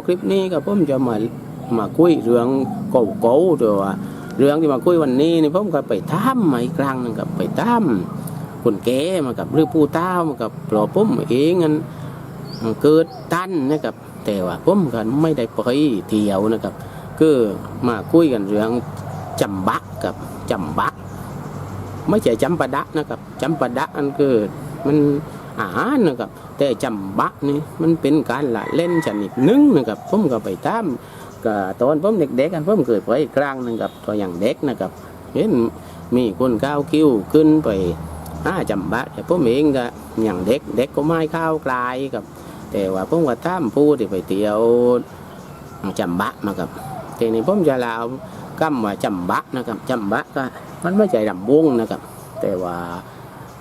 คลิปนี้ก็ผมจะมามาคุยเรื่องเก่าๆต่ว่าเรื่องที่มาคุยวันนี้นี่ผมก็ไปทำมาอีกครั้งนึงกับไปทำคนแก่มากับหรือผู้เต้ามากับปลอผมเองนั้นเกิดตันนะครับ แต่ว่าผมก็ไม่ได้ไปเที่ยวนะครับคือมาคุยกันเรื่องจำบักกับจำบัก ไม่ใช่จำปาดะนะครับจำปาดะอันคือมัน อาหารนะครับ แต่จำบักนี่มันเป็นการละเล่นชนิดหนึ่งนะครับผมก็ไปตามก็ตอนผมเด็กๆกันผมเคยไปกลางหนึงกับตัวอย่างเด็กนะครับเห็นมีคนก้าวคิ้วขึ้นไปห้าจำบักแต่ผมเองก็อย่างเด็กเด็กก็ไม่เข้าวกลายครับ แต่ว่าผมก็ตามผู้ที่ไปเที่ยวจำบักมาครับทีนี้ผมจะเล่าคำว่าจำบักนะครับจำบักก็มันไม่ใช่ลำวงนะครับ แต่ว่า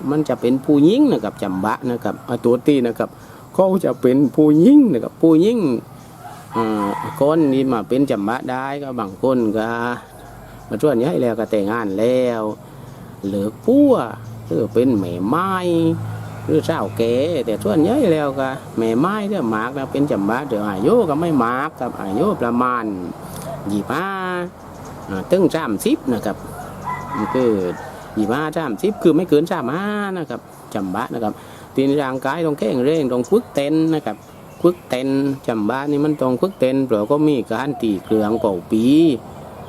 มันจะเป็นผู้หญิงนะครับจำบะนะครับตัวตีนะครับเขาจะเป็นผู้หญิงนะครับผู้หญิงอคนนี้มาเป็นจำบะได้ก็บางคนก็มาช่วยนี้ให้แล้วก็แต่งงานแล้วหรือปั้วหรือเป็นแม่ไม้หรือเจ้าแก่แต่ส่วนใหญ่แล้วก็แม่ไม้เรื่องมากนะเป็นจำบะเดี๋ยวอายุก็ไม่มากกับอายุประมาณยี่ห้าตึ้งสามสิบนะครับคือ ยี่ห้าสามสิบคือไม่เกินสามห้านะครับจำบะนะครับตีนร่างกายต้องแข็งแรงต้องฝึกเต้นนะครับฝึกเต้นจำบะนี่มันต้องฝึกเต้นเพราะก็มีการตีเครื่องเป่าปี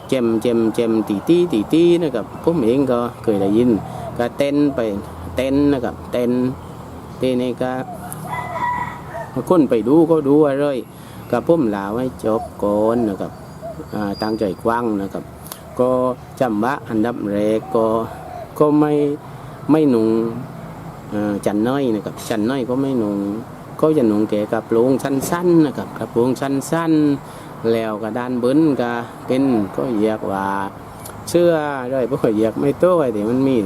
เจมเจมเจมตีตีตีตีนะครับผมเองก็เคยได้ยินก็เต้นไปเต้นนะครับเต้นทีนี้ก็คนไปดูก็ดูอะไรกับผมลาวไว้จบก่อนนะครับตั้งใจกว้างนะครับ ก็จำบะอันดับแรกก็ ก็ไม่ไม่หนุงเอ่อจันน้อยนะครับจันน้อยก็ไม่หนุงก็จะหนุงแก่กับโปรงสั้นๆนะครับกับโปรงสั้นๆแล้วก็ด้านบนก็เป็นก็เรียกว่าเสื้อด้วยพราะเรียกไม่โต้แต่มันมี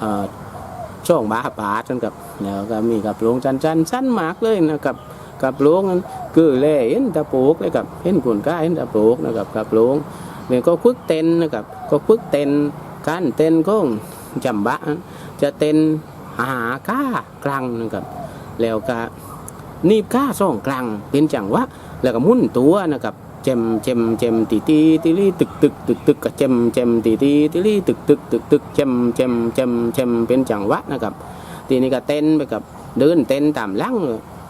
เออช่องบาปาดกันกับแล้วก็มีกับโปรงสั้นๆสั้นมากเลยนะครับกับโปรงนั้นคือแลเห็นตะโปกเลยกับเห็นคนก้าเห็นตะโปกนะครับกับโปรงเนี่ยก็ฝึกเต้นนะครับก็ฝึกเต้นการเต้นของ จำบะ จะเต้นหาก้ากลางนะครับ แล้วก็นีบก้าส่องกลางเป็นจังหวะแล้วก็มุนตัวนะครับเจมเจมเจมตีตีตีลีตึกตึกตึกตึกกับเจมเจมตีตีตีลีตึกตึกตึกตึกเจมเจมเจมเจมเป็นจังหวะนะครับ ทีนี้ก็เต้นไปกับเดินเต้นตามหลัง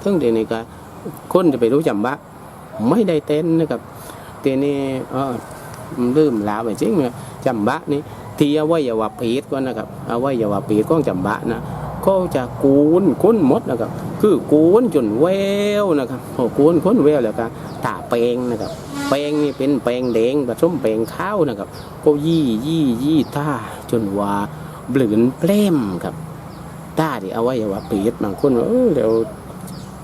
ทั้งทีนี้ก็คนจะไปรู้จำบะไม่ได้เต้นนะครับทีนี้เออลืมลาไปจริงเนี่ยจำบะนี่ ที่อวัยวะเพศก็นะครับอวัยวะเพศของจำบะนะก็จะกูนค้นมดนะครับ คือกูนจนแววนะครับพอกูนค้นแววแล้วก็ตาแปลงนะครับแปลงนี่เป็นแปลงแดงผสมแปลงข้าวนะครับก็ยี่ยี่ยี่ตาจนว่าเบลือนเปล้มครับตาที่อวัยวะเพศบางคนเออเดี๋ยว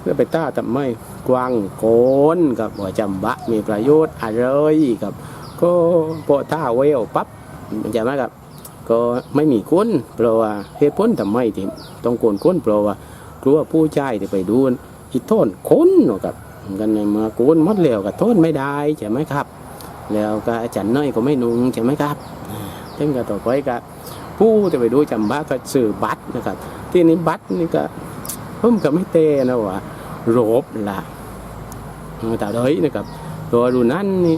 เพื่อไปตาทำไมกวางโกนกับว่าจำบะมีประโยชน์อะไรครับ ก็พอถ้าเวลปั๊บ ใช่ไหมครับก็ไม่มีก้นเพราะว่าเหตุผลทำไมที่ต้องโกนก้นเพราะว่ากลัวผู้ชายที่ไปดูอีโทนค้นเนาะครับกันในเมื่อโกนหมดแล้วก็โทนไม่ได้ใช่ไหมครับ แล้วก็อาจารย์น้อยก็ไม่นุ่งใช่ไหมครับถึงก็ต่อไปก็ผู้ที่ไปดูจำบ้าก็ซื้อบัตรนะครับ ที่นี้บัตรนี่ก็ผมก็ไม่เตนะว่าโรบละแต่เด้ยนะครับ ตัวดูนั้นนี่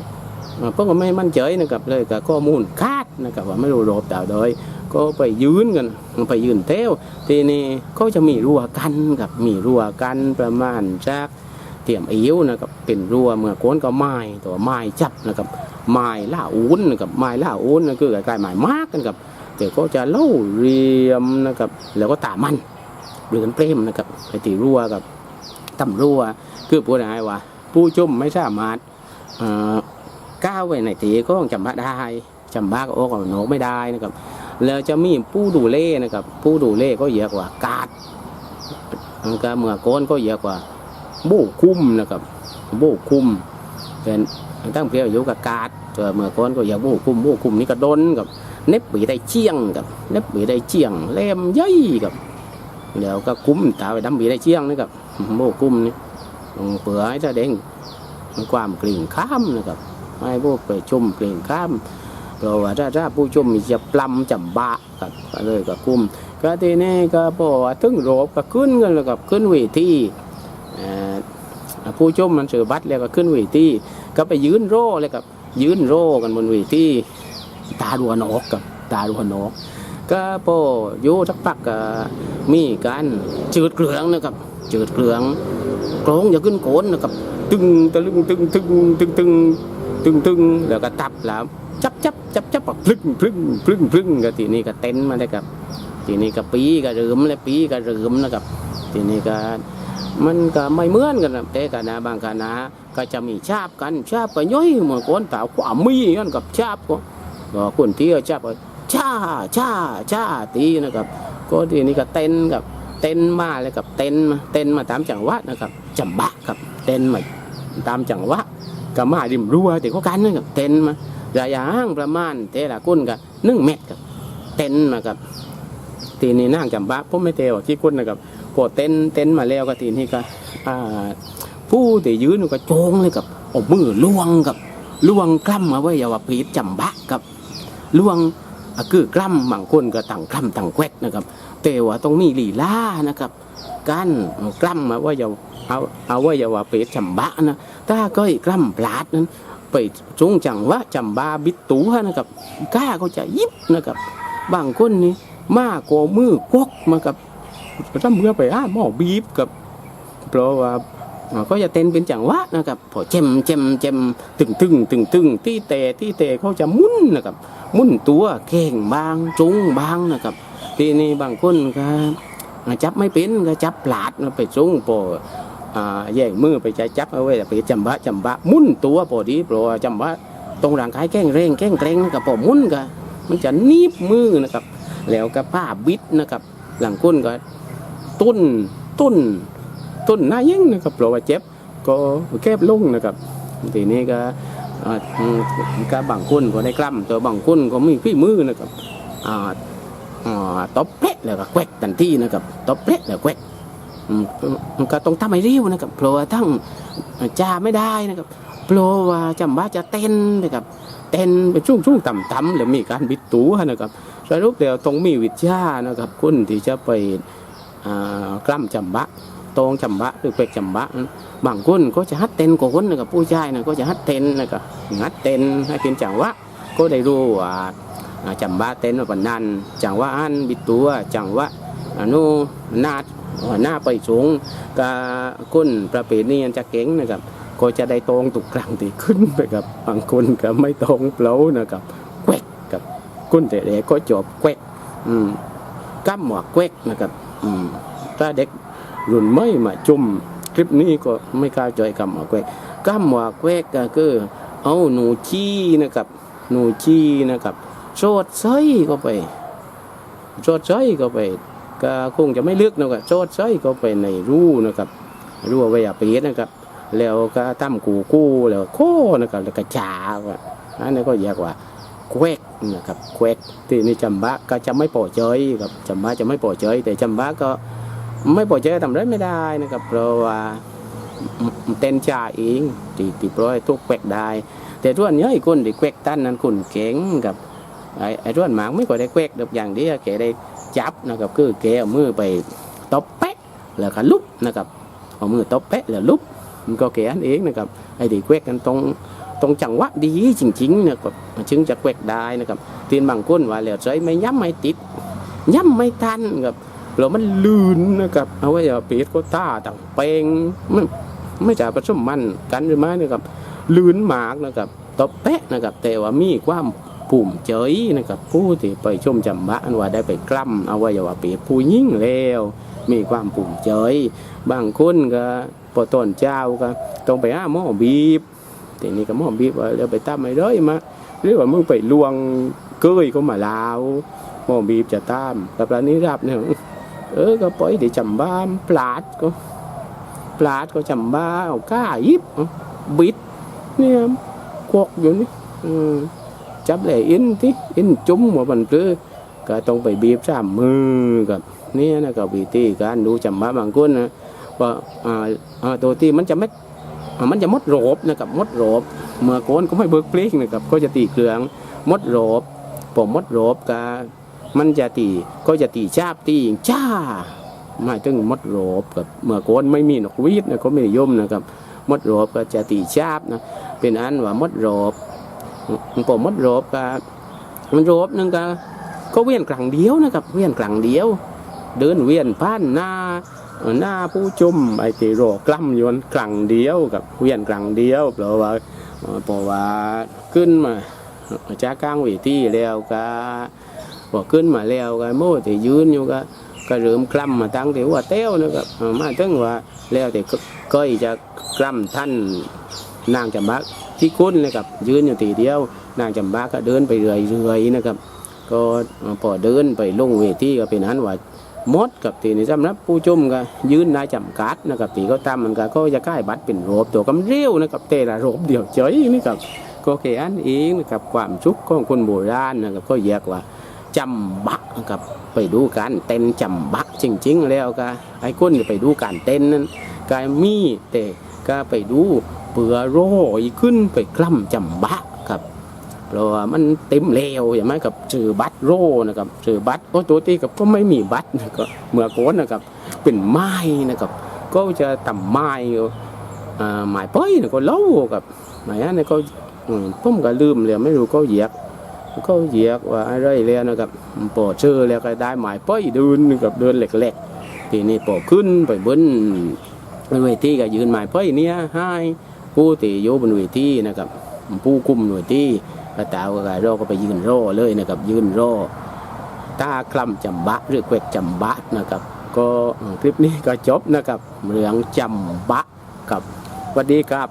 เพิ่งก็ไม่มั่นใจนะครับเลยกับข้อมูลคาด นะครับว่าไม่รู้รบดาวโดยก็ไปยืนกันไปยืนเท้วทีนี้เขาจะมีรั้วกันกับมีรั้วกันประมาณจากเตียมเอวนะครับเป็นรั้วเมื่อโกนก็ไม้ตัวไม้จับนะครับไม้ล่าอุ้นนะครับไม้ล่าอุ้นนั่นคือใกล้ๆไม้มากกันครับแต่ก็จะเล่าเรียมนะครับแล้วก็ตามันหรือกันเปรมนะครับไปตีรั้วกับตำรั้วคือพูดง่ายๆว่าผู้ชมไม่สามารถก้าวไปไหนตีก็ต้องจำบะได้ จำบะก็โอ้ก็โนกไม่ได้นะครับ แล้วจะมีผู้ดูเล่นะครับ ผู้ดูเล่ก็เยอะกว่ากาดมันก็เมื่อโกนก็เยอะกว่าโบคุ้มนะครับโบคุ้มเป็นตั้งเปรียวอยู่กับกาดตัวเมื่อโกนก็เยอะโบคุ้มโบคุ้มนี่ก็ดนกับเน็บบีได้เจียงกับเน็บบีได้เจียงเล่มย่อยกับแล้วก็คุ้มตาไปดำบีได้เจียงนี่กับโบคุ้มนี่เปลือยจะเด้งความกลิ่งข้ามนะครับให้พวกไปชมเพลงข้าม เราว่าถ้าถ้าผู้ชมมีจะปลำจำบะกับก็เลยกับกุ้มก็ทีนี้ก็บอกว่าถึงโรบก็ขึ้นกันแล้วกับขึ้นเวทีเอ่อผู้ชมมันเสือบัตรแล้วก็ขึ้นเวทีก็ไปยืนโร่เลยกับยืนโร่กันบนเวทีตาดัวนกกับตาดัวนกก็พออยู่สักพักก็มีการจืดเกลืองนะครับจืดเกลืองโกรงอย่าขึ้นโกนนะครับตึงตะลึงตึงตึงตึงตึงตึงตึงแล้วก็ตับแล้วจับจับ จับจับพลึงพลึงพลึงพลึงก็ทีนี้ก็เต้นมาเลยครับ ทีนี้ก็ปีก็เริมและปีก็เริมนะครับ ทีนี้ก็มันก็ไม่เหมือนกันนะแต่คณะบางคณะก็จะมีชาบกันชาบก็ย่อยเหมือนคนต่าวความมีกันกับชาบก็ก็คนที่ชาบก็ชาชาชาตีนะครับ ก็ทีนี้ก็เต้นกับเต้นมาเลยกับเต้นมาเต้นมาตามจังหวะนะครับจำบะครับเต้นมาตามจังหวะก็มาริมรั้วแต่ก็กันนะครับเต้นมา ระยะห่างประมาณแต่ละก้นก็หนึ่งเมตรครับ เต้นมาครับทีนี้นั่งจำบะผมไม่เตวที่คุณนะครับพอเต้นเต้นมาแล้วก็ทีนี้ก็ผู้ที่ยืนก็โจงเลยกับเอามือล้วงกับล้วงกล้ำมาไว้อย่าว่าพีดจำบะกับล้วงอะคือกล้ำบางคนก็ต่างกล้ำต่างแควกนะครับแต่ว่าต้องมีลีลานะครับการกล้ำมาไว่าอย่าเอาเอาไว้อย่าว่าพีดจำบะนะถ้าก็อีกกล้ำปลาดนั้น ไปจงจังว่าจำบาบิดตูฮะนะครับกล้าก็จะยิบนะครับ บางคนนี่มาโกมือกกมากับถ้าเมื่อไปอ้าหม้อบีบกับ เพราะว่าก็จะเต้นเป็นจังหวะนะครับพอเจมเจมเจมตึงตึงตึงตึงที่เตะที่เตะเขาจะมุนนะครับมุนตัวเข่งบางจุงบางนะครับทีนี้บางคนก็จับไม่เป็นก็จับปลาดไปจุงพอ แย่งมือไปใจจับเอาไว้ไปจำบะจำบะมุนตัวพอดีเพราะว่าจำบะตรงร่างกายแกล้งเร่งแกล้งเกรงนะครับพอมุนก็มันจะหนีบมือนะครับ แล้วก็ผ้าบิดนะครับ หลังก้นก็ตุ้นตุ้นตุ้นหน้ายิ่งนะครับเพราะว่าเจ็บก็แคบลงนะครับทีนี้ก็ก็บางคนก็ได้กล้ำตัวบางคนก็มีพี่มือนะครับอ่าอ่าตบเป๊ะแล้วก็แควกทันทีนะครับตบเป๊ะแล้วแควก ก็ต้องทำให้เร็วนะครับเพราะว่าทั้งจ้าไม่ได้นะครับเพราะว่าจำว่าจะเต้นนะครับเต้นเป็นช่วงช่วงต่ำๆแล้วมีการบิดตัวนะครับสรุปแล้วต้องมีวิชานะครับคุณที่จะไปกล้ำจำบะตรงจำบะหรือเป็กจำบะบางคนก็จะฮัดเต้นกว่าคนนะครับผู้ชายนะก็จะฮัดเต้นนะครับฮัดเต้นให้เป็นจังหวะก็ได้รู้ว่าอ่าจำบะเต้นว่าปนนั้นจังหวะอันบิดตัวจังหวะอนุนาด หน้าไปสูงกับคนประเภทนี้จะเก่งนะครับ ก็จะได้ตรงตุกกลางที่ขึ้นไปกับบางคนก็ไม่ตรงเปล่านะครับแกวกกับคุณแต่เด็กก็จบแควกอืมก้ำหมวกแควกนะครับ อืมถ้าเด็กรุ่นไม่มาจุ่มคลิปนี้ก็ไม่กล้าจอยกำหมวกแควกก้ำหมวกแควกก็คือเอาหนูชี้นะครับ หนูชี้นะครับโชดใส่ก็ไปโชดใส่ก็ไป ก็คงจะไม่ลึกนะครับโชดใส่ก็ไปในรูนะครับรูไว้อย่าปีดนะครับ แล้วก็ตั้มกูกู้แล้วโค้นะครับแล้วก็จาว่าอันนี้ก็เรียกว่าแควกนะครับแควกที่นี่จำบะก็จะไม่ปล่อยเฉยครับจำบะจะไม่ปล่อยเฉยแต่จำบะก็ไม่ปล่อยเฉยทำไรไม่ได้นะครับเพราะว่าเต้นจ่าเองตีตีปล่อยทุกแควกได้ แต่ทุกวันนี้ไอ้คนที่แควกตั้นนั้นคุณเก่งกับไอ้ไอ้ทุกวันหมางไม่ค่อได้แควกแบบอย่างเดียวแกได้ จับนะครับคือแกเอามือไปตบเป๊ะแล้วก็ลุบนะครับเอามือตบเป๊ะแล้วลุบมันก็แกอนเองนะครับไอ้ที่แควกกันตรงตรงจังหวะดีจริงๆนะครับจึงจะแควกได้นะครับทีนบางคนว่าแล้วใจไม่ย้ำไม่ติดย้ำไม่ทันครับแล้วมันลื่นนะครับเอาไว้อย่าปีดก็ตาต่างเปงไม่ไม่จะผสมมันกันหรือไม่นะครับลื่นหมากนะครับตบเป๊ะนะครับแต่ว่ามีความ ภูมิใจนะครับผู้ที่ไปชมจำบะอันว่าได้ไปกล้ำเอาไว้อย่าปีดผู้ยิ่งแล้ว มีความภูมิใจบางคนก็พอต้นเจ้าก็ต้องไปหาหม้อบีบทีนี้ก็หมอบีบว่าเดี๋ยวไปตามไอ้เด้ยมาหรือว่ามึงไปลวงเกยเขามาลาวหมอบีบจะตามกับร้านนี้รับเนี่ยเออก็ปล่อยเดี๋ยวจำบ้ามปลาดก็ปลาดก็จำบ้าเอาก้ายิบบิดเนี่ยกวกอยู่นี่อืม จับเลยอินที่อินจุ้มหัวมันคือก็ต้องไปบีบสามมือกับนี่นะกับวิธีการดูจำบ้าบางคนนะว่าอ่าอ่าตัวที่มันจะไม่อะมันจะมดโรบนะครับมดโรบเมื่อโกนก็ไม่เบิกเพลงนะครับก็จะตีเครืองมดโรบผมมดโรบก็มันจะตีก็จะตีชาบตีจ้าหมายถึงมดโรบกับเมื่อโกนไม่มีนกวีดนะเขาไม่นิยมนะครับมดโรบก็จะตีชาบนะเป็นอันว่ามดโรบ พอมดโรบก็มันโรบนึงก็ก็เวียนกลางเดียวนะครับ เวียนกลางเดียว เดินเวียนผ่านหน้าหน้าผู้ชมไอ้ที่รกล้ำยนกลางเดียวกับเวียนกลางเดียวเพราะว่าเพราะว่าขึ้นมาจากกลางเวทีแล้วก็พอขึ้นมาแล้วก็โม่ที่ยืนอยู่ก็ก็เริ่มกล้ำมาตั้งแต่ว่าเต้วนะครับมาถึงว่าแล้วแต่ก็ก้อยจะกล้ำท่าน นางจำบักที่คุ้นเลยครับยืนอยู่ทีเดียว นางจำบักก็เดินไปเรื่อยๆนะครับ ก็พอเดินไปลงเวทีก็เป็นอันว่ามดกับตีนี่สำหรับผู้ชมก็ยืนนายจำกัดนะครับตีก็ตามมันก็ก็จะค่ายบัตรเป็นโรบตัวกำเรียวนะครับเตละโรบเดียวเฉยนี่ครับก็แค่อันเองนะครับความชุกของคนโบราณนะครับก็เรียกว่าจำบักนะครับไปดูการเต้นจำบักจริง ๆ แล้วก็ไอ้คนไปดูการเต้นนั้นก็มีแต่ก็ไปดู เปือโรยขึ้นไปกล้ำจำบักครับเพราะว่ามันเต็มเร็วอย่างไหมกับซื้อบัตรโรนะครับซื้อบัตรโอ้ตัวตีกับก็ไม่มีบัตรนะครับเมื่อก่อนนะครับ เป็นไม้นะครับ ก็จะทำไม้อ่าไม้เป้ยนะก็เล่ากับไม้อันนี้ก็อืมผมก็ลืมเลยไม่รู้ก็เหยียกก็เหยียกว่าอะไรแล้วนะครับปอเชื่อแล้วก็ได้ไม้เป้ยเดินนะครับเดินเหล็กๆทีนี้ปอขึ้นไปบนเวทีก็ยืนไม้เป้ยเนี้ยให้ ผู้ตีโยบนหน่วยที่นะครับ ผู้คุมหน่วยที่กระตาก็รอก็ไปยืนรอเลยนะครับ ยืนรอตาคลำจำบะหรือเกวกจำบะนะครับ ก็คลิปนี้ก็จบนะครับเรื่องจำบะกับสวัสดีครับ